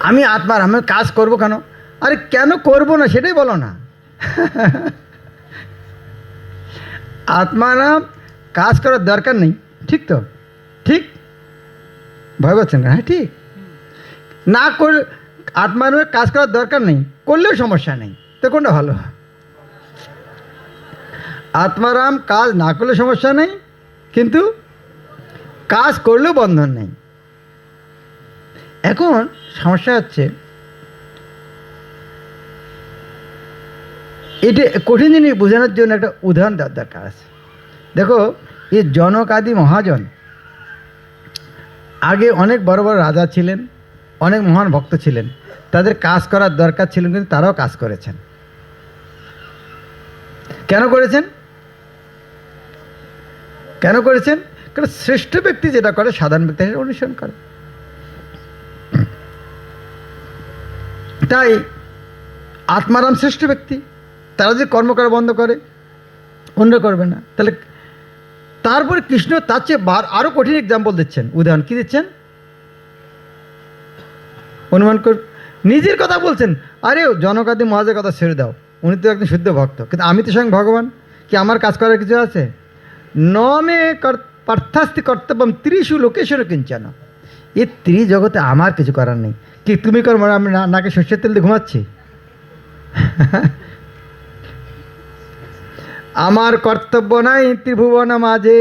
আমি আত্মার আমি কাজ করব কেন? আরে কেন করব না সেটাই বলো না। আত্মারাম কাজ করার দরকার নেই। ঠিক তো? ঠিক? ভয় পাচ্ছেন? হ্যাঁ ঠিক। না কর আত্মারামের কাজ করার দরকার নেই। করলেও সমস্যা নেই। তো কোনটা ভালো? আত্মারাম কাজ না করলে সমস্যা নেই, কিন্তু কাজ করলেও বন্ধন নেই। এখন সমস্যা হচ্ছে, এটা কঠিন জিনিস বোঝানোর জন্য একটা উদাহরণ দেওয়ার দরকার আছে। দেখো, এই জনক আদি মহাজন, আগে অনেক বড় বড় রাজা ছিলেন, অনেক মহান ভক্ত ছিলেন, তাদের কাজ করার দরকার ছিল কিন্তু তারাও কাজ করেছেন। কেন করেছেন? কেন করেছেন? কারণ শ্রেষ্ঠ ব্যক্তি যেটা করে, সাধারণ ব্যক্তি অনুসরণ করে। তাই আত্মারাম শ্রেষ্ঠ ব্যক্তি। তারা যদি কর্ম করা বন্ধ করে, অন্য করবে না। তাহলে তারপরে কৃষ্ণ তার চেয়ে আরও কঠিন এক্সাম্পল দিচ্ছেন। উদাহরণ কি দিচ্ছেন? অনুমান কর নিজের কথা বলছেন, আরে জনকাদি মহাজের কথা ছেড়ে দাও। উনি তো একজন শুদ্ধ ভক্ত। কিন্তু আমি তো স্বয়ং ভগবান। কি আমার কাজ করার কিছু আছে? ন মে পার্থাস্তি কর্তব্যম ত্রিশু লোকেশন কিঞ্চন। ত্রি জগতে আমার কিছু করার নেই। কি তুমি কর? মানে আমি নাকে সর্ষের তেল দিয়ে ঘুমাচ্ছি? আমার কর্তব্য নাই ত্রিভুবন মাঝে।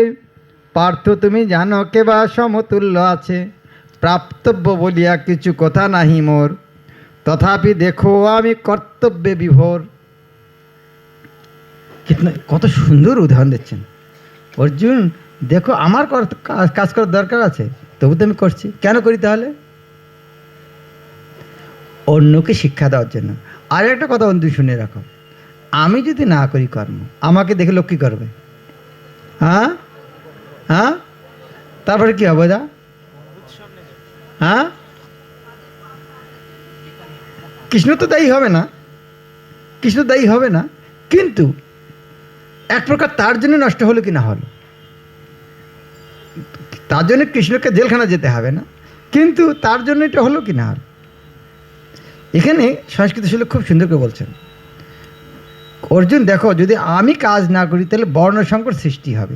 পার্থ তুমি জানো কেবা সমতুল্য আছে। প্রাপ্তব্য বলিয়া কিছু কথা নাহি মোর। তথাপি দেখো আমি কর্তব্যে বিভোর। কত সুন্দর উদাহরণ দিচ্ছেন। অর্জুন, দেখো আমার কাজ করার দরকার আছে, তবু তো আমি করছি। কেন করি তাহলে? অন্যকে শিক্ষা দেওয়ার জন্য। আর একটা কথা বন্ধু, শুনে রাখো। আমি যদি না করি কর্ম, আমাকে দেখে লোক কী করবে। হ্যাঁ? হ্যাঁ? তারপরে কি হবে দা? হ্যাঁ? কৃষ্ণ তো দায়ী হবে না। কৃষ্ণ দায়ী হবে না। কিন্তু এক প্রকার তার জন্য নষ্ট হলো কি না হলো? তার জন্য কৃষ্ণকে জেলখানা যেতে হবে না। কিন্তু তার জন্য এটা হলো কি না হলো? এখানে সংস্কৃত ছিল খুব সুন্দর করে বলছেন। অর্জুন, দেখো, যদি আমি কাজ না করি, তাহলে বর্ণ সংকট সৃষ্টি হবে।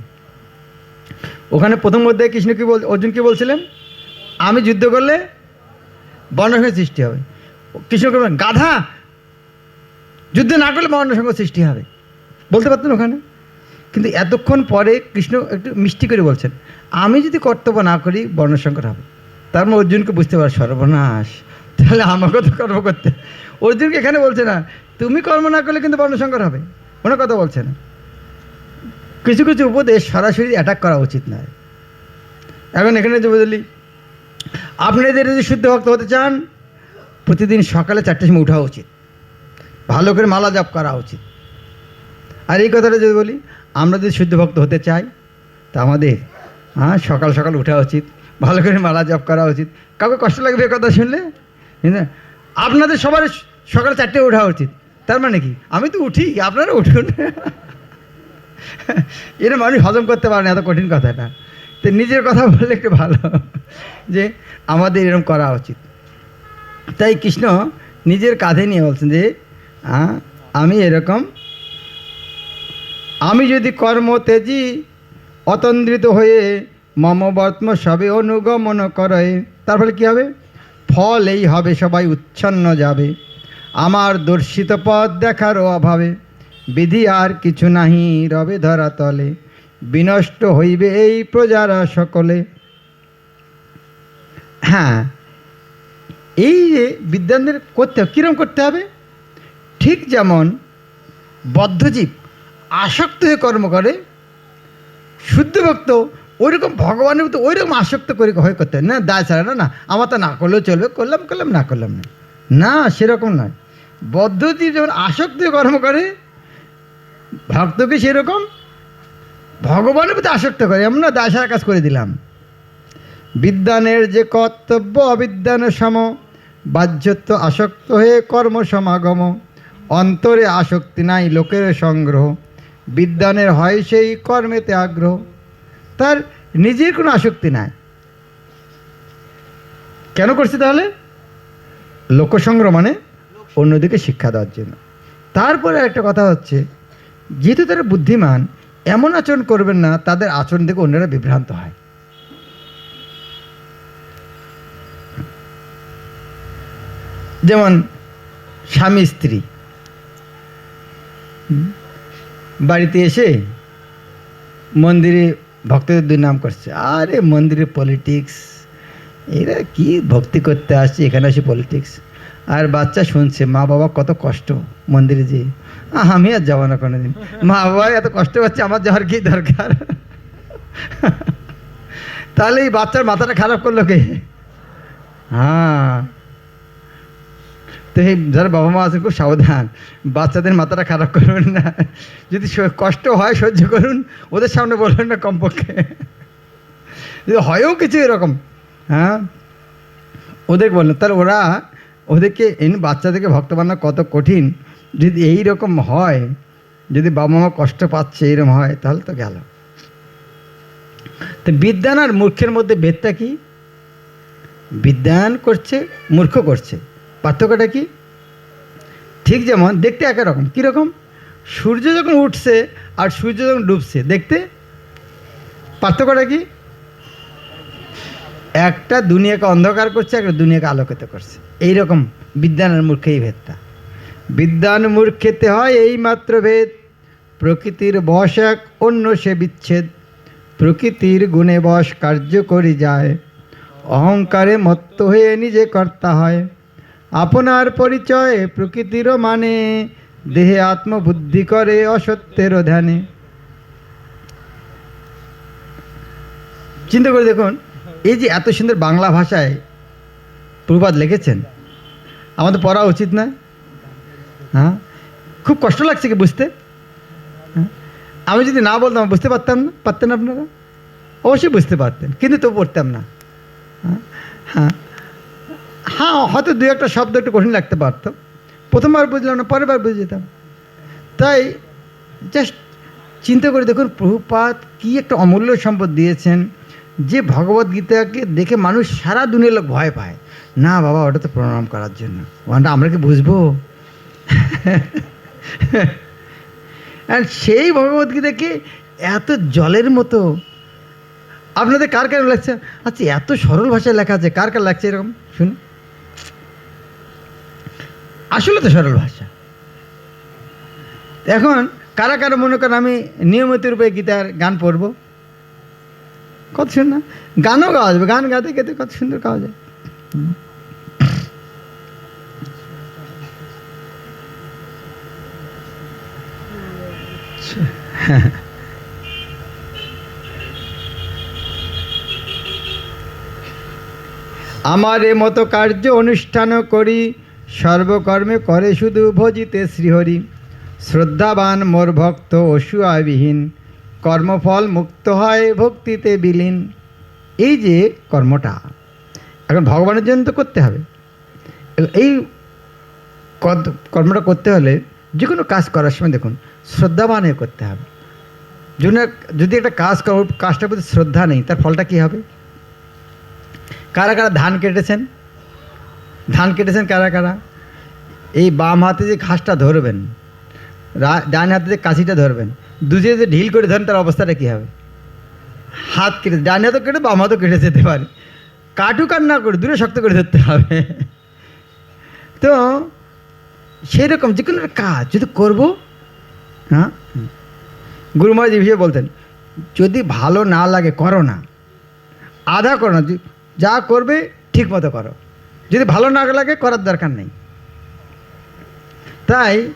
ওখানে প্রথম অধ্যায়ে কৃষ্ণ কি বল অর্জুন কি বলছিলেন? আমি যুদ্ধ করলে বর্ণ সংকট সৃষ্টি হবে। কৃষ্ণ কি বললেন? গাধা! যুদ্ধ না করলে বর্ণ সংকট সৃষ্টি হবে। বলতে পারতেন ওখানে? কিন্তু এতক্ষণ পরে কৃষ্ণ একটু মিষ্টি করে বলছেন, আমি যদি কর্তব্য না করি বর্ণ সংকট হবে। তার মানে অর্জুনকে বুঝতে পারে সর্বনাশ। তাহলে আমাকেও তো কর্ম করতে। অর্জুনকে এখানে বলছে না, তুমি কর্ম না করলে কিন্তু বর্ণসংকর হবে। কোনো কথা বলছে না। কিছু কিছু উপদেশ সরাসরি অ্যাটাক করা উচিত নয়। এখন এখানে যে বুঝলি আপনাদের যদি শুদ্ধ ভক্ত হতে চান, প্রতিদিন সকালে চারটের সময় উঠা উচিত। ভালো করে মালা জপ করা উচিত। আর এই কথাটা যদি বলি, আমরা যদি শুদ্ধ ভক্ত হতে চাই, তা আমাদের হ্যাঁ সকাল সকাল উঠা উচিত, ভালো করে মালা জপ করা উচিত। কাউকে কষ্ট লাগবে কথা শুনলে? আপনাদের সবার সকাল চারটে ওঠা উচিত। তার মানে কি? আমি তো উঠি, আপনারা উঠুন। এরা মানুষ হজম করতে পারে না, এত কঠিন কথা কথাটা। তো নিজের কথা বললে একটু ভালো, যে আমাদের এরকম করা উচিত। তাই কৃষ্ণ নিজের কাঁধে নিয়ে বলছেন যে আমি এরকম, আমি যদি কর্ম তেজি অতন্দ্রিত হয়ে মম বর্তম সবে অনুগমন করে, তার ফলে কী হবে? ফল এই হবে সবাই উচ্ছন্ন যাবে। আমার দর্শিত পথ দেখারও অভাবে বিধি আর কিছু নাহি রবে ধরা তলে। বিনষ্ট হইবে এই প্রজারা সকলে। হ্যাঁ এই যে বিদ্যানদের করতে কীরকম করতে হবে? ঠিক যেমন বদ্ধজীব আসক্ত হয়ে কর্ম করে, শুদ্ধ ভক্ত ওইরকম ভগবানের মতো ওইরকম আসক্ত করে হয়ে করতে না, দায় ছাড়া না না, আমার তো না করলেও চলবে, করলাম করলাম, না করলাম না। না, সেরকম নয়। বদ্ধতি যখন আসক্ত কর্ম করে, ভক্তকে সেরকম ভগবানের প্রতি আসক্ত করে, এমন না, দায় কাজ করে দিলাম। বিদ্যানের যে কর্তব্য অবিদ্যানের সম, বাহ্যত্ব আসক্ত হয়ে কর্ম সমাগম, অন্তরে আসক্তি নাই, লোকের সংগ্রহ। বিদ্যানের হয় সেই কর্মেতে আগ্রহ। তার নিজের কোনো আসক্তি নাই। কেন করছে তাহলে? লোকসংগ্রহ মানে অন্যদিকে শিক্ষা দেওয়ার জন্য। তারপরে একটা কথা হচ্ছে, যেহেতু তারা বুদ্ধিমান, এমন আচরণ করবেন না, তাদের আচরণ থেকে অন্যরা বিভ্রান্ত হয়। যেমন স্বামী, স্ত্রী। বাড়িতে এসে মন্দিরে ভক্তদের দুই নাম করছে। আরে মন্দিরে পলিটিক্স এরা কি ভক্তি করতে আসছে, এখানে আসে পলিটিক্স আর বাচ্চা শুনছে, মা বাবা কত কষ্ট মন্দিরে যে আমি আর যাব না কোনোদিন। মা বাবা এত কষ্ট পাচ্ছে, আমার যাওয়ার কি দরকার? তাহলে এই বাচ্চার মাথাটা খারাপ করল কে? হ্যাঁ। তো যারা বাবা মা আছে, খুব সাবধান। বাচ্চাদের মাথাটা খারাপ করবেন না। যদি কষ্ট হয়, সহ্য করুন, ওদের সামনে বলবেন না কমপক্ষে। যদি হয়ও কিছু এরকম হ্যাঁ? ওদের বললেন তাহলে ওরা ওদেরকে এনে, বাচ্চাদেরকে ভক্ত বানানো কত কঠিন। যদি এই রকম হয়, যদি বাবা মা কষ্ট পাচ্ছে এরকম হয়, তাহলে তো গেল। তো বিদ্যান আর মূর্খের মধ্যে ভেদটা কি? বিদ্যান করছে, মূর্খ করছে। পার্থক্যটা কি? ঠিক যেমন দেখতে একই রকম। কীরকম সূর্য যখন উঠছে আর সূর্য যখন ডুবছে, দেখতে? পার্থক্যটা কি? একটা দুনিয়াকে অন্ধকার করছে, একটা দুনিয়াকে আলোকিত করছে। এই রকম বিদ্যান আর মূর্খে এই ভেদটা। বিদ্যান মূর্খেতে হয় এই মাত্র ভেদ। প্রকৃতির বশ এক, অন্য সে বিচ্ছেদ। প্রকৃতির গুণে বশ কার্য করি যায়। অহংকারে মত্ত হয়ে নিজে কর্তা হয়। আপনার পরিচয় প্রকৃতিরও মানে দেহে আত্মবুদ্ধি করে অসত্যেরও ধ্যানে। চিন্তা করে দেখুন, এই যে এত সুন্দর বাংলা ভাষায় প্রবাদ লিখেছেন, আমাদের পড়া উচিত না? হ্যাঁ? খুব কষ্ট লাগছে কি বুঝতে? হ্যাঁ? আমি যদি না বলতাম, বুঝতে পারতাম না? পারতেন আপনারা? অবশ্যই বুঝতে পারতেন, কিন্তু তো পড়তাম না। হ্যাঁ? হ্যাঁ? হ্যাঁ হয়তো দু একটা শব্দ একটু কঠিন লাগতে পারতো। প্রথমবার বুঝলাম না পরের বার বুঝে যেতাম। তাই জাস্ট চিন্তা করে দেখুন, প্রভুপাত কি একটা অমূল্য সম্পদ দিয়েছেন, যে ভগবত গীতাকে দেখে মানুষ সারা দুনিয়ার লোক ভয় পায়। না বাবা, ওটা তো প্রণাম করার জন্য। ওটা আমরা কি বুঝব? আর সেই ভগবদ্গীতাকে এত জলের মতো, আপনাদের কার কার লাগছে? আচ্ছা এত সরল ভাষায় লেখা আছে, কার কার লাগছে এরকম? শুনুন। আসলে তো সরল ভাষা। এখন কারা কারা মনে করেন আমি নিয়মিত রূপে গীতার গান পড়ব? কত সুন্দর। গানও গাওয়া যাবে, গান গাতে গেতে কত সুন্দর গাওয়া যায়। আমার এ মতো কার্য অনুষ্ঠান করি সর্বকর্মে করে শুধু ভজিতে শ্রীহরি। শ্রদ্ধাবান মোর ভক্ত অসুয়াবিহীন, কর্মফল মুক্ত হয় ভক্তিতে বিলীন। এই যে কর্মটা, এখন ভগবানের জন্য তো করতে হবে। এই কর্মটা করতে হলে যে কোনো কাজ করার সময় দেখুন, শ্রদ্ধাবান করতে হবে। যদি যদি একটা কাজ কাজটার প্রতি শ্রদ্ধা নেই, তার ফলটা কী হবে? কারা কারা ধান কেটেছেন? ধান কেটেছেন কারা কারা? এই বাম হাতে যে ঘাসটা ধরবেন ডান হাতে যে কাশিটা ধরবেন দুজে যে ঢিল করে ধরেন, তার অবস্থাটা কী হবে? হাত কেটে, ডান হাতও কেটে, বাম হাতও কেটে যেতে পারে। কাটুক আর না করে, দূরে শক্ত করে ধরতে হবে। তো সেই রকম যে কোনো কাজ যদি করব হ্যাঁ? গুরু মহারাজ এই বিষয়ে বলতেন, যদি ভালো না লাগে, করো না। আধা করো না, যা করবে ঠিক মতো করো। যদি ভালো না লাগে, করার দরকার নেই। তাই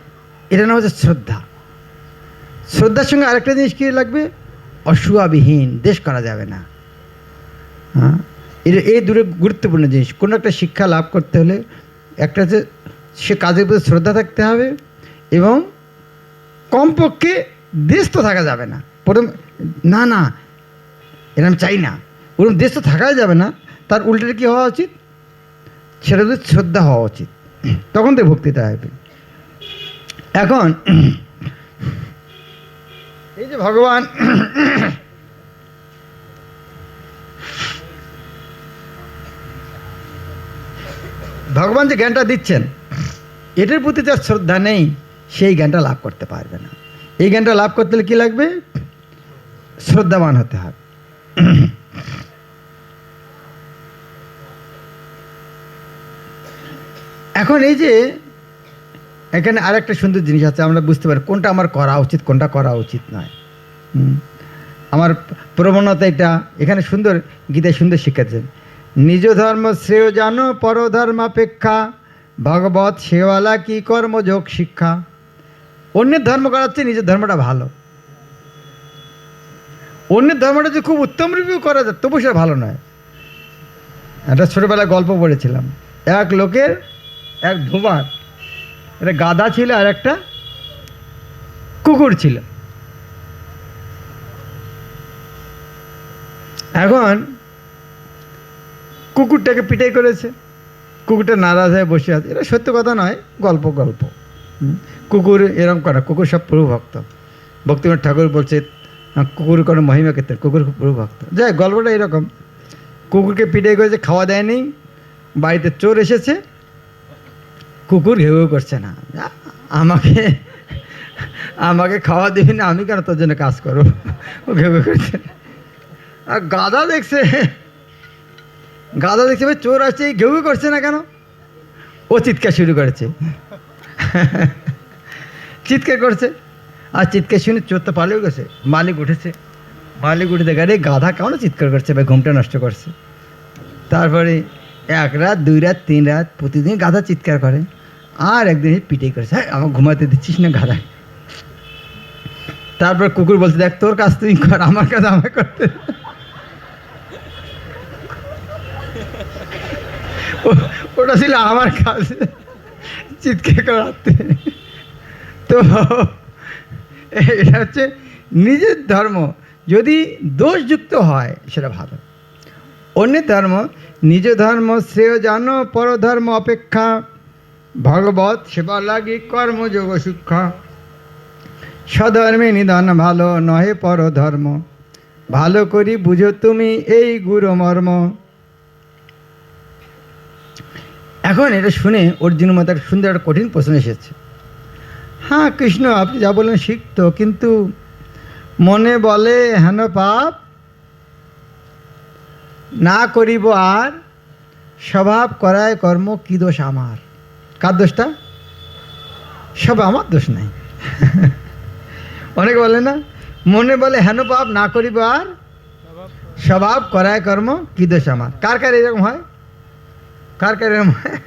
এটা নাম হচ্ছে শ্রদ্ধা। শ্রদ্ধার সঙ্গে আরেকটা জিনিস কী লাগবে? অসুয়াবিহীন, দেশ করা যাবে না। হ্যাঁ? এই দূরে গুরুত্বপূর্ণ জিনিস। কোনো একটা শিক্ষা লাভ করতে হলে একটা হচ্ছে সে কাজের প্রতি শ্রদ্ধা থাকতে হবে এবং কমপক্ষে দেশ তো থাকা যাবে না। প্রথম, না না এটা আমি চাই না। ওরকম দেশ তো থাকাই যাবে না। তার উল্টোটা কী হওয়া উচিত? সেটা হচ্ছে শ্রদ্ধা হওয়া উচিত, তখন তো ভক্তিটা হবে এখন, এই যে ভগবান ভগবান যে জ্ঞানটা দিচ্ছেন, এটার প্রতি যার শ্রদ্ধা নেই, সেই জ্ঞানটা লাভ করতে পারবে না। এই জ্ঞানটা লাভ করতে হলে কী লাগবে? শ্রদ্ধাবান হতে হবে। এখন এই যে এখানে আর একটা সুন্দর জিনিস আছে, আমরা বুঝতে পারি কোনটা আমার করা উচিত, কোনটা করা উচিত নয়। আমার প্রবণতা এটা, এখানে সুন্দর, গীতায় সুন্দর শিখাচ্ছেন নিজ ধর্ম শ্রেয় জানো পরধর্মাপেক্ষা ভগবত সেওয়ালা কি কর্মযোগ শিক্ষা। অন্যের ধর্ম করাচ্ছে নিজের ধর্মটা ভালো। অন্যের ধর্মটা যে খুব উত্তম রিভিউ করা যায়, তবু সেটা ভালো নয়। একটা ছোটোবেলায় গল্প পড়েছিলাম। এক লোকের এক ধোবার। এটা গাদা ছিল আর একটা কুকুর ছিল। এখন কুকুরটাকে পিটাই করেছে। কুকুরটা নারাজ হয়ে বসে আছে। এটা সত্য কথা নয়, গল্প গল্প। কুকুর এরকম করে, কুকুর সব প্রভু ভক্ত ভক্তিনাথ ঠাকুর বলছে কুকুর কোনো মহিমা ক্ষেত্রে কুকুর খুব প্রভু ভক্ত যাই গল্পটা এরকম। কুকুরকে পিটাই করেছে, খাওয়া দেয়নি। বাড়িতে চোর এসেছে। কুকুর ঘেউ করছে না। আমাকে আমাকে খাওয়া দিবি না, আমি কেন তোর জন্য কাজ করব? ও ঘেউ করছে। আর গাধা দেখছে গাধা দেখছে, ভাই, চোর আসছে ঘেউ করছে না কেন? ও চিৎকার শুরু করেছে। চিৎকার করছে। আর চিৎকার শুনে চোর তো পালিয়ে গেছে। মালিক উঠেছে। মালিক উঠে দেখে, আরে, গাধা কেমন চিৎকার করছে ভাই, ঘুমটা নষ্ট করছে। তারপরে এক রাত, দুই রাত, তিন রাত, প্রতিদিন গাধা চিৎকার করে। আর একদিন পিটাই করেছে হ্যাঁ আমার ঘুমাতে দিচ্ছিস না গাধা তারপর কুকুর বলছে, দেখ, তোর কাজ তুই কর, আমার কাজ আমাকে করতে ওটা ছিল আমার কাজ। চিৎকার করাতে তো এটা হচ্ছে নিজের ধর্ম। যদি দোষযুক্ত হয়, সেটা ভালো। অন্যের ধর্ম, নিজ ধর্ম, শ্রেয় জানো, পরধর্ম, অপেক্ষা। ভগবত সেবা লাগি কর্মযোগ শিক্ষা স্বধর্মে নিধন ভালো নহে পরধর্ম। ভালো করি বুঝো তুমি এই গুরু মর্ম এখন এটা শুনে অর্জুনের মতো একটা সুন্দর একটা কঠিন প্রশ্ন এসেছে। হ্যাঁ কৃষ্ণ, আপনি যা বলেন শিখত কিন্তু মনে বলে, হেন পাপ? না করিব আর। স্বভাব করায় কর্ম কি দোষ আমার? কার দোষটা? সব আমার দোষ নাই। অনেকে বলে না, মনে বলে হেন পাপ না করিব আর স্বভাব, করায় কর্ম, কি দোষ আমার? কার কার এরকম হয়? কার কার এরকম হয়?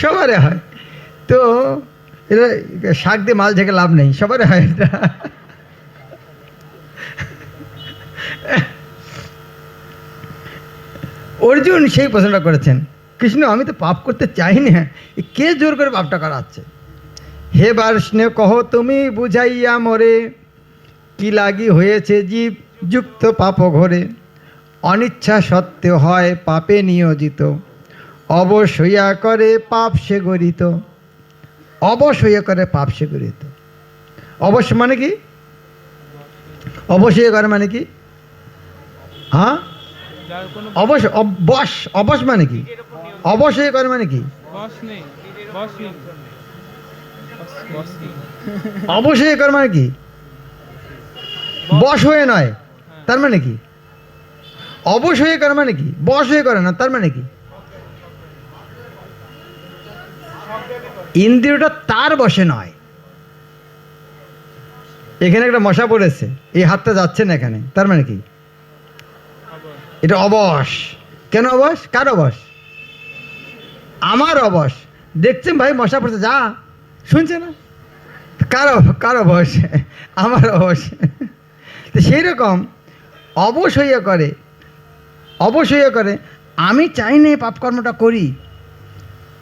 সবারে হয়। তো এটা শাক দিয়ে মাল ঢেকে লাভ নেই সবারে হয় এটা। অর্জুন সেই প্রশ্নটা করেছেন। কৃষ্ণ, আমি তো পাপ করতে চাই না কে জোর করে পাপটা করাচ্ছে? হে বার্ষ্ণে, কহ তুমি বুঝাইয়া মরে, কি লাগি হয়েছে জীব যুক্ত পাপ ঘরে? অনিচ্ছা সত্ত্বেও হয় পাপে নিয়োজিত অবশ্যইয়া করে পাপ সে গরিত অবশ্যই করে পাপ সে গরিত অবশ্য মানে কি? অবশ্যই করে মানে কি? হ্যাঁ? অবশ অবশ মানে কি? অবশ্যই করে মানে কি? নেই অবশ্যই কর মানে কি? বশ হয়ে নয় তার মানে কি? অবশ্যই কর মানে কি? বশ হয়ে করে না তার মানে কি? ইন্দ্রিয়টা তার বসে নয়। এখানে একটা মশা পড়েছে এই হাতটা যাচ্ছে না এখানে তার মানে কি? এটা অবশ। কেন অবশ? কার অবশ? আমার অবশ। দেখছেন ভাই, মশা পড়ছে, যা। শুনছে না? কার কার অবশ? আমার অবশ। তো সেই রকম অবশ হইয়া করে, অবশ হইয়া করে, আমি চাই না পাপকর্মটা করি।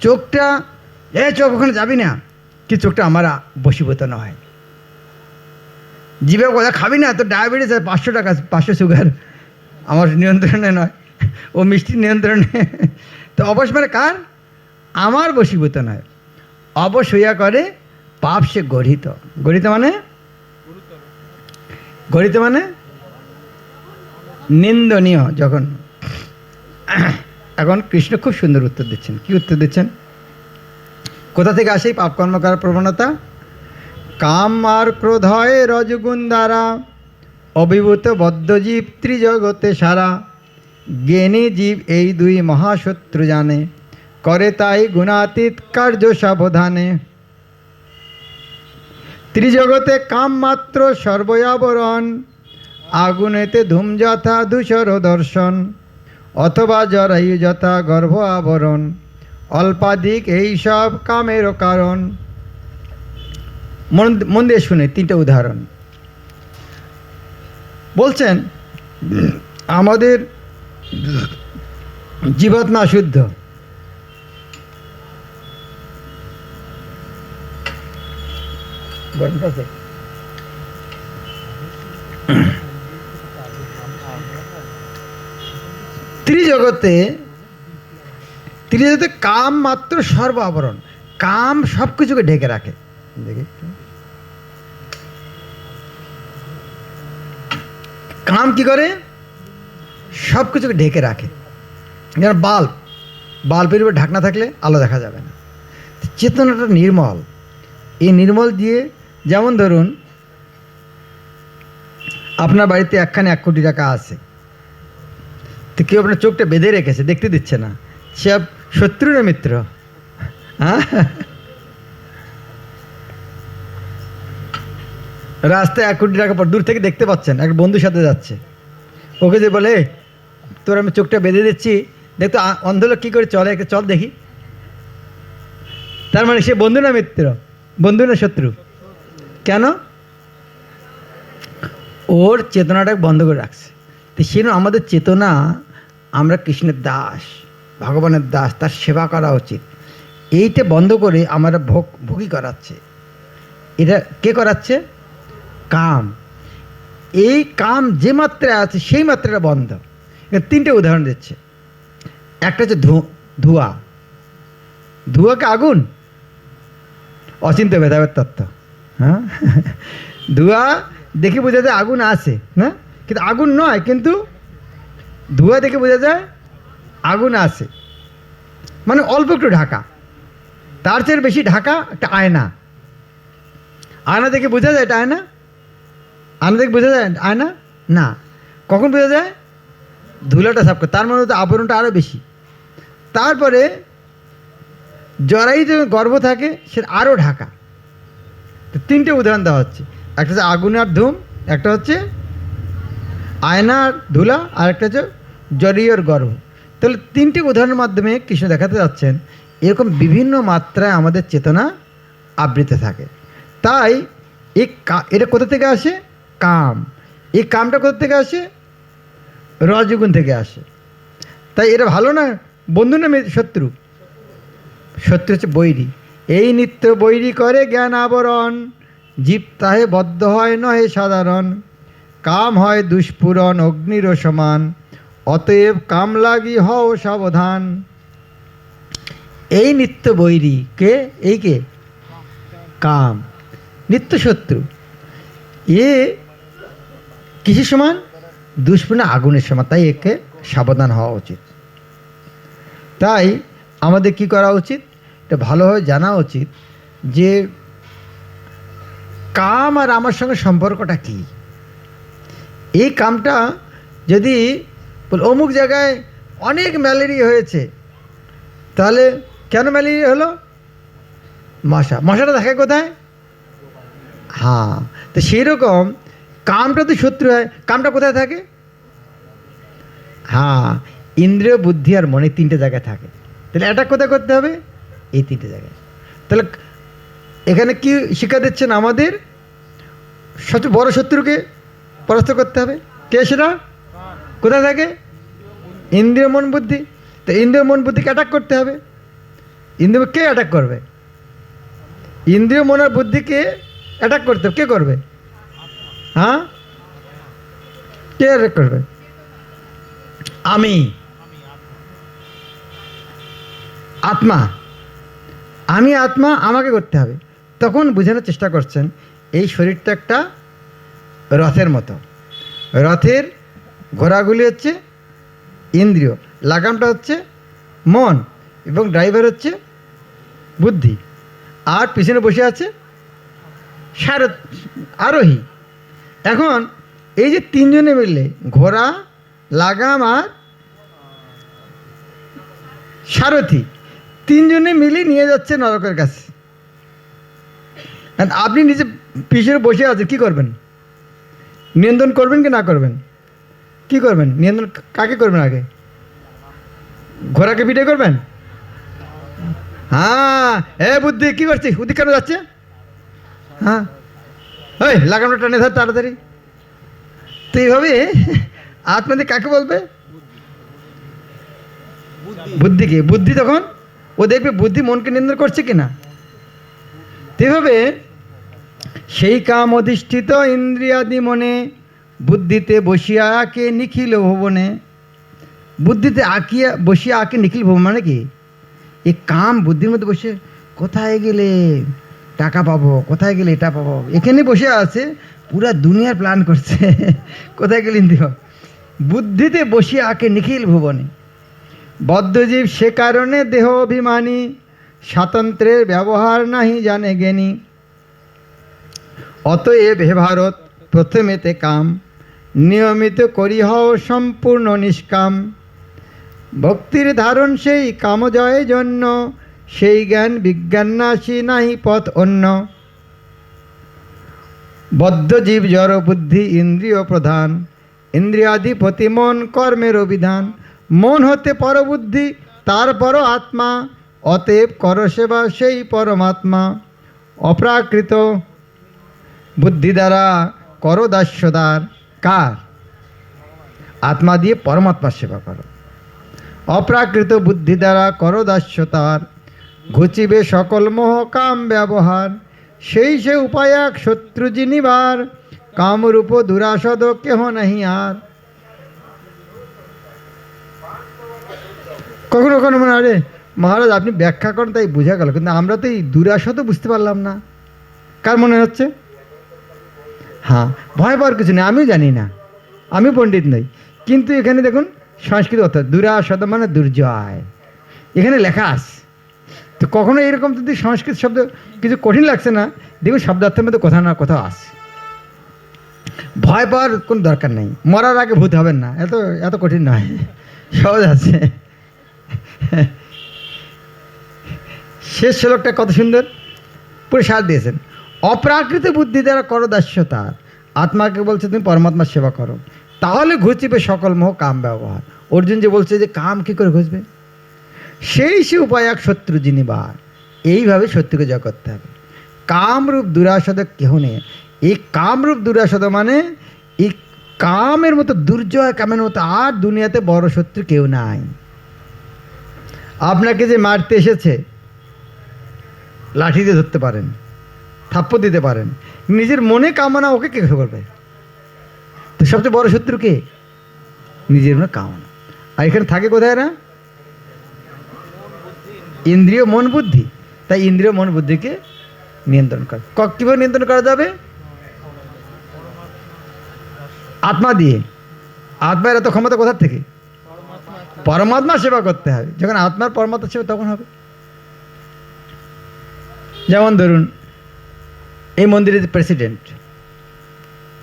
চোখটা, এ চোখ, ওখানে যাবি না। কি চোখটা আমার বসীভূত নয়। জিভে কথা খাবি না তো ডায়াবেটিস আছে, পাঁচশো টাকা পাঁচশো সুগার আমার নিয়ন্ত্রণে নয়, ও মিষ্টির নিয়ন্ত্রণে। তো অবশ মানে কার? আমার বশীভূত নয়। অবশ হইয়া করে পাপ সে গঠিত গঠিত মানে? গঠিত মানে? নিন্দনীয় যখন। এখন কৃষ্ণ খুব সুন্দর উত্তর দিচ্ছেন। কি উত্তর দিচ্ছেন? কোথা থেকে আসে এই পাপ কর্ম করার প্রবণতা? কাম আর ক্রোধ হয় রজগুণ দ্বারা অভিভূত বদ্ধজীব ত্রিজগতে সারা। জ্ঞানী জীব এই দুই মহাশত্রু জানে, করে তাই গুণাতীত কার্য সাবধানে। ত্রিজগতে কাম মাত্র সর্বয়াবরণ, আগুনেতে ধূম যথা ধূসর দর্শন, অথবা জরায়ু যথা গর্ভ আবরণ, অল্পাধিক এইসব কামেরও কারণ। মন দিয়ে শুনে, তিনটা উদাহরণ। বলছেন আমাদের জীবাত্মা শুদ্ধ ত্রিজগতে ত্রিজগতে কাম মাত্র সর্ব আবরণ কাম সব কিছুকে ঢেকে রাখে। দেখি কাম কি করে? সব কিছুকে ঢেকে রাখে। যেমন বাল্ব, বাল্বের উপর ঢাকনা থাকলে আলো দেখা যাবে না। চেতনাটা নির্মল। এই নির্মল দিয়ে যেমন ধরুন, আপনার বাড়িতে একখানে এক কোটি টাকা আছে। তো কেউ আপনার চোখটা বেঁধে রেখেছে, দেখতে দিচ্ছে না। সে শত্রু না মিত্র। হ্যাঁ রাস্তায় এক কোটি টাকা পর দূর থেকে দেখতে পাচ্ছেন, এক বন্ধুর সাথে যাচ্ছে। ওকে যে বলে, তোর আমি চোখটা বেঁধে দিচ্ছি, দেখ তো, আ- অন্ধ লোক কী করে চলে একটা চল দেখি। তার মানে সে বন্ধু না মিত্র? বন্ধু না শত্রু? কেন? ওর চেতনাটাকে বন্ধ করে রাখছে। তো সেজন্য আমাদের চেতনা, আমরা কৃষ্ণের দাস, ভগবানের দাস, তার সেবা করা উচিত। এইটা বন্ধ করে আমরা ভোগ ভোগই করাচ্ছে। এটা কে করাচ্ছে? কাম। এই কাম যে মাত্রায় আছে, সেই মাত্রাটা বন্ধ। তিনটে উদাহরণ দিচ্ছে। একটা হচ্ছে ধোঁয়া। ধোঁয়াকে আগুন। অচিন্ত ভেদাভেদ তত্ত্ব। হ্যাঁ? ধোঁয়া দেখে বোঝা যায় আগুন আছে, না? কিন্তু আগুন নয়, কিন্তু ধোঁয়া দেখে বোঝা যায় আগুন আছে। মানে অল্প একটু ঢাকা। তার চেয়ে বেশি ঢাকা একটা আয়না। আয়না দেখে বোঝা যায় এটা আয়না। আয়না দেখে বোঝা যায়? আয়না না? কখন বোঝা যায়? ধুলাটা সাফ করে। তার মধ্যে তো আবরণটা আরও বেশি। তারপরে জরাই যে গর্ভ থাকে, সে আরও ঢাকা। তো তিনটে উদাহরণ দেওয়া হচ্ছে। একটা হচ্ছে আগুন আর ধূম, একটা হচ্ছে আয়নার ধুলা, আর একটা হচ্ছে জরিয়র গর্ভ। তাহলে তিনটে উদাহরণের মাধ্যমে কৃষ্ণ দেখাতে যাচ্ছেন, এরকম বিভিন্ন মাত্রায় আমাদের চেতনা আবৃত থাকে। তাই এই এটা কোথা থেকে আসে? কাম। এই কামটা কোথা থেকে আসে? রজগুণ থেকে আসে। তাই এটা ভালো না? বন্ধু না শত্রু? শত্রু হচ্ছে বৈরী। এই নিত্য বৈরী করে জ্ঞান আবরণ। জীব তাহে বদ্ধ হয়, নহে সাধারণ। কাম হয় দুষ্পুরণ, অগ্নির সমান। অতএব কাম লাগি হও সাবধান। এই নিত্য বৈরী কে? এই কে? কাম। নিত্য শত্রু। এ কিসের সমান? দুষ্পূর্ণ আগুনের সমান। তাই একে সাবধান হওয়া উচিত। তাই আমাদের কি করা উচিত? এটা ভালোভাবে জানা উচিত যে কাম আর আমার সঙ্গে সম্পর্কটা কি? এই কামটা যদি অমুক জায়গায় অনেক ম্যালেরিয়া হয়েছে, তাহলে কেন ম্যালেরিয়া হলো? মশা। মশাটা থাকে কোথায়? হ্যাঁ তো সেই রকম কামটা তো শত্রু হয়। কামটা কোথায় থাকে? হ্যাঁ ইন্দ্রিয়, বুদ্ধি আর মনে তিনটে জায়গায় থাকে। তাহলে অ্যাটাক কোথায় করতে হবে? এই তিনটে জায়গায়। তাহলে এখানে কি শিক্ষা দিচ্ছেন আমাদের? সবচেয়ে বড় শত্রুকে পরাস্ত করতে হবে। কে সেটা? কোথায় থাকে? ইন্দ্রিয়, মন, বুদ্ধি। তো ইন্দ্রিয়, মন, বুদ্ধিকে অ্যাটাক করতে হবে। ইন্দ্রিয় কে অ্যাটাক করবে? ইন্দ্রিয়, মন আর বুদ্ধিকে অ্যাটাক করতে হবে। কে করবে? হ্যাঁ? কে অ্যাটাক করবে? আমি। আত্মা। আমি আত্মা, আমাকে করতে হবে। তখন বোঝানোর চেষ্টা করছেন, এই শরীরটা একটা রথের মতো। রথের ঘোড়াগুলি হচ্ছে ইন্দ্রিয়, লাগামটা হচ্ছে মন এবং ড্রাইভার হচ্ছে বুদ্ধি। আর পিছনে বসে আছে সারথ আরোহী। এখন এই যে তিনজনে মিললে, ঘোড়া, লাগাম আর সারথি, তিনজনে মিলে নিয়ে যাচ্ছে নরকের কাছে। আপনি নিজে পিছনে বসে আছেন, কি করবেন? নিয়ন্ত্রণ করবেন কি না করবেন? কি করবেন? নিয়ন্ত্রণ কাকে করবেন আগে? ঘোড়াকে পিঠে করবেন? হ্যাঁ এ বুদ্ধি, কি করছিস? ওদিক কেন যাচ্ছে? হ্যাঁ? ওই লাগামটা টানে ধর তাড়াতাড়ি। তো এইভাবে আত্মাদি কাকে বলবে? বুদ্ধিকে। বুদ্ধি তখন ও দেখবে বুদ্ধি মনকে নিয়ন্ত্রণ করছে কিনা। তো এইভাবে সেই কাম অধিষ্ঠিত ইন্দ্রিয়াদি মনে বুদ্ধিতে বসিয়া আঁকে নিখিল ভবনে। বুদ্ধিতে আঁকিয়া বসিয়া আঁকে নিখিল ভুবন মানে কি? এই কাম বুদ্ধির মধ্যে বসে কোথায় গেলে? টাকা পাবো, কোথায় গেলে এটা পাবো? এখানে বসে আছে, পুরা দুনিয়ার প্ল্যান করছে, কোথায় গেলে ইন্দ্রিয় বুদ্ধিতে বসিয়া আঁকে নিখিল ভুবনে। বদ্ধজীব সে কারণে দেহ অভিমানী স্বাতন্ত্র্যের ব্যবহার নাহি জানে জ্ঞানী। অতএব হে ভারত, প্রথমেতে কাম, নিয়মিত করি হও সম্পূর্ণ নিষ্কাম। ভক্তির ধারণ সেই কামজয়ের জন্য সেই জ্ঞান বিজ্ঞান নাশী নাহি পথ অন্য। বদ্ধজীব জড় বুদ্ধি ইন্দ্রিয় প্রধান। ইন্দ্রিয়াধিপতি মন কর্মের অভিধান মন হতে পরবুদ্ধি তারপর আত্মা। অতএব কর সেবা সেই পরমাত্মা। অপ্রাকৃত বুদ্ধি দ্বারা করো দাস্যদার। কার? আত্মা দিয়ে পরমাত্মা সেবা করো। অপ্রাকৃত বুদ্ধি দ্বারা করো দাস্যতার। ঘুচিবে সকল মোহ কাম ব্যবহার। সেই সে উপায় এক শত্রু জিনিবার কামরূপ দুরাসদ কেহ নাহি আর। কখনো কখনো মনে আরে মহারাজ, আপনি ব্যাখ্যা করেন, তাই বোঝা গেল। কিন্তু আমরা তো এই দুরাসদ বুঝতে পারলাম না। কার মনে হচ্ছে? হ্যাঁ ভয় পাওয়ার কিছু নেই, আমিও জানি না। আমি পণ্ডিত নই। কিন্তু এখানে দেখুন, সংস্কৃত অর্থাৎ দুরাসদ মানে দুর্জয়। এখানে লেখা আছে তো কখনো এরকম যদি সংস্কৃত শব্দ কিছু কঠিন লাগছে না, দেখুন শব্দার্থের মধ্যে কোথাও না, কোথাও আছে। ভয় পাওয়ার কোনো দরকার নেই। মরার আগে ভূত হবেন না, এত এত কঠিন নয়। সহজ আছে। শেষ শ্লোকটা কত সুন্দর? পুরো সার দিয়েছেন। অপ্রাকৃত বুদ্ধি দ্বারা করো দাস্যতা। আত্মাকে বলছে তুমি পরমাত্মার সেবা করো। তাহলে ঘুচিবে সকল মোহ কাম ব্যবহার। অর্জুন যে বলছে যে কাম কি করে ঘুচবে সেই সে উপায় এক শত্রু জিনিবার এইভাবে শত্রুকে জয় করতে হবে। কামরূপ দুরাসদ কেহ নেই। এই কামরূপ দুরাসদ মানে এই কামের মতো দুর্জয় কামের মতো আর দুনিয়াতে বড় শত্রু কেউ নাই। আপনাকে যে মারতে এসেছে, লাঠি দিয়ে ধরতে পারেন, থাপ্পড় দিতে পারেন, নিজের মনে কামনা ওকে কে করবে? তো সবচেয়ে বড় শত্রু কে? নিজের মনে কামনা। আর এখানে থাকে কোথায় না? ইন্দ্রিয় মন বুদ্ধি, তাই ইন্দ্রিয় মন বুদ্ধিকে নিয়ন্ত্রণ করে। কীভাবে নিয়ন্ত্রণ করা যাবে? আত্মা দিয়ে। আত্মার এত ক্ষমতা কোথার থেকে? পরমাত্মা সেবা করতে হবে। যখন আত্মার পরমাত্মা সেবা, তখন হবে। যেমন ধরুন, এই মন্দিরের প্রেসিডেন্ট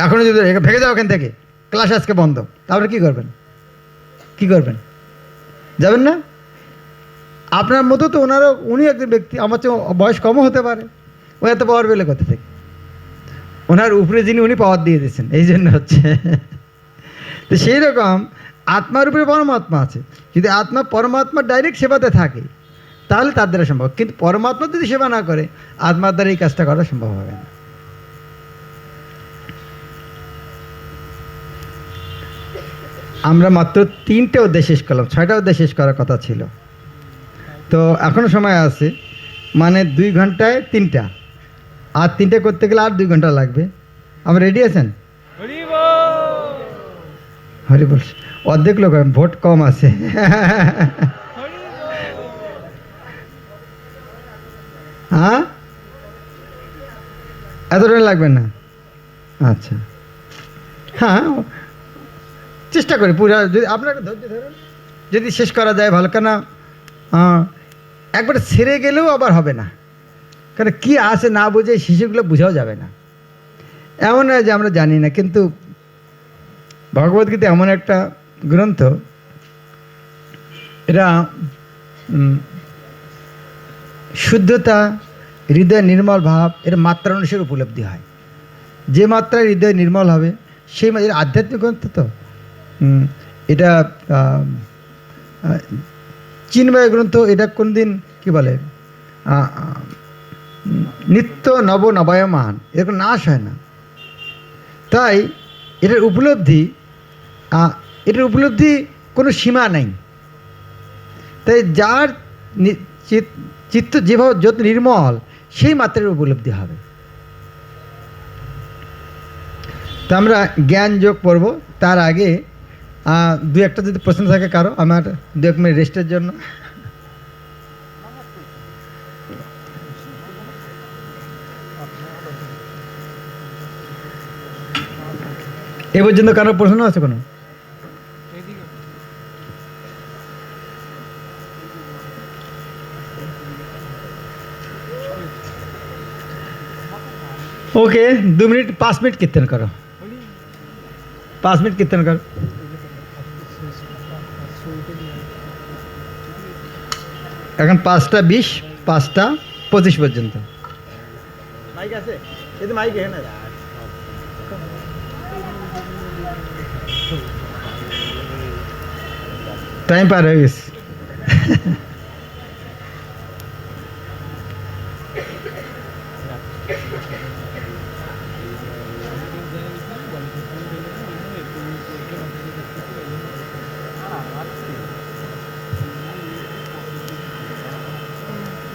এখনও যদি ভেঙে যাও ওখান থেকে ক্লাস আজকে বন্ধ, তাহলে কি করবেন? কি করবেন? যাবেন না? আপনার মতো তো ওনারও, উনি একজন ব্যক্তি, আমার চেয়ে বয়স কমও হতে পারে। ও এত পাওয়ার পেলে কোথা থেকে? ওনার উপরে যিনি উনি পাওয়ার দিয়ে দিয়েছেন, এই জন্য হচ্ছে। তো সেই রকম আত্মার উপরে পরমাত্মা আছে। যদি আত্মা পরমাত্মার ডাইরেক্ট সেবাতে থাকে, তাহলে তার দ্বারা সম্ভব। কিন্তু পরমাত্মা যদি সেবা না করে, আত্মার দ্বারা এই কাজটা করা সম্ভব হবে না। আমরা মাত্র তিনটে অধ্যায় শেষ করলাম, ছয়টা অধ্যায় শেষ করার কথা ছিল। তো এখনও সময় আছে মানে দুই ঘন্টায় তিনটা। আর তিনটে করতে গেলে আর দুই ঘণ্টা লাগবে। আমার রেডি আছেন? হরি বল অর্ধেক লোক ভোট কম আছে। হ্যাঁ? এতটা লাগবে না? আচ্ছা। হ্যাঁ চেষ্টা করি পুরো যদি আপনাকে ধৈর্য ধরুন যদি শেষ করা যায় ভালো কেনা একবার ছেড়ে গেলেও আবার হবে না। কারণ কী আছে না বুঝে শিশুগুলো বোঝাও যাবে না। এমন নয় যে আমরা জানি না কিন্তু ভগবদ্গীতা এমন একটা গ্রন্থ উম, শুদ্ধতা হৃদয় নির্মল ভাব এর মাত্রা অনুসারে উপলব্ধি হয়। যে মাত্রায় হৃদয় নির্মল হবে সেই আধ্যাত্মিক গ্রন্থ তো। এটা চিন্ময় গ্রন্থ, এটা কোন দিন কি বলে? নিত্য নব নবায়মান, এরকম নাশ হয় না। তাই এটার উপলব্ধি এটার উপলব্ধি কোনো সীমা নেই। তাই যার চিত- চিত্ত যেভাবে যত নির্মল, সেই মাত্রার উপলব্ধি হবে। তা আমরা জ্ঞান যোগ পড়ব, তার আগে দু একটা যদি প্রশ্ন থাকে কারও, আমার দু এক মিনিট রেস্টের জন্য। এ পর্যন্ত কারও প্রশ্ন আছে কোনো? ওকে দু মিনিট, পাঁচ মিনিট কীর্তন করো। পাঁচ মিনিট কীর্তন করো। এখন পাঁচটা বিশ পাঁচটা পঁচিশ পর্যন্ত। মাইক আছে? মাইক টাইম পার হয়ে গেছে।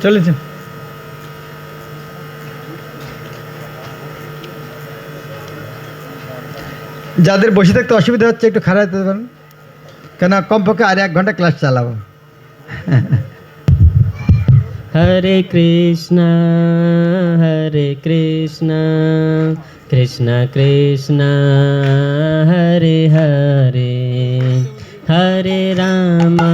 চলে যান। যাদের বসে থাকতে অসুবিধা হচ্ছে, একটু খারাপ হতে পারেন। কেন কমপক্ষে আর এক ঘণ্টা ক্লাস চালাবো। হরে কৃষ্ণ হরে কৃষ্ণ কৃষ্ণ কৃষ্ণ, হরে হরে হরে রামা।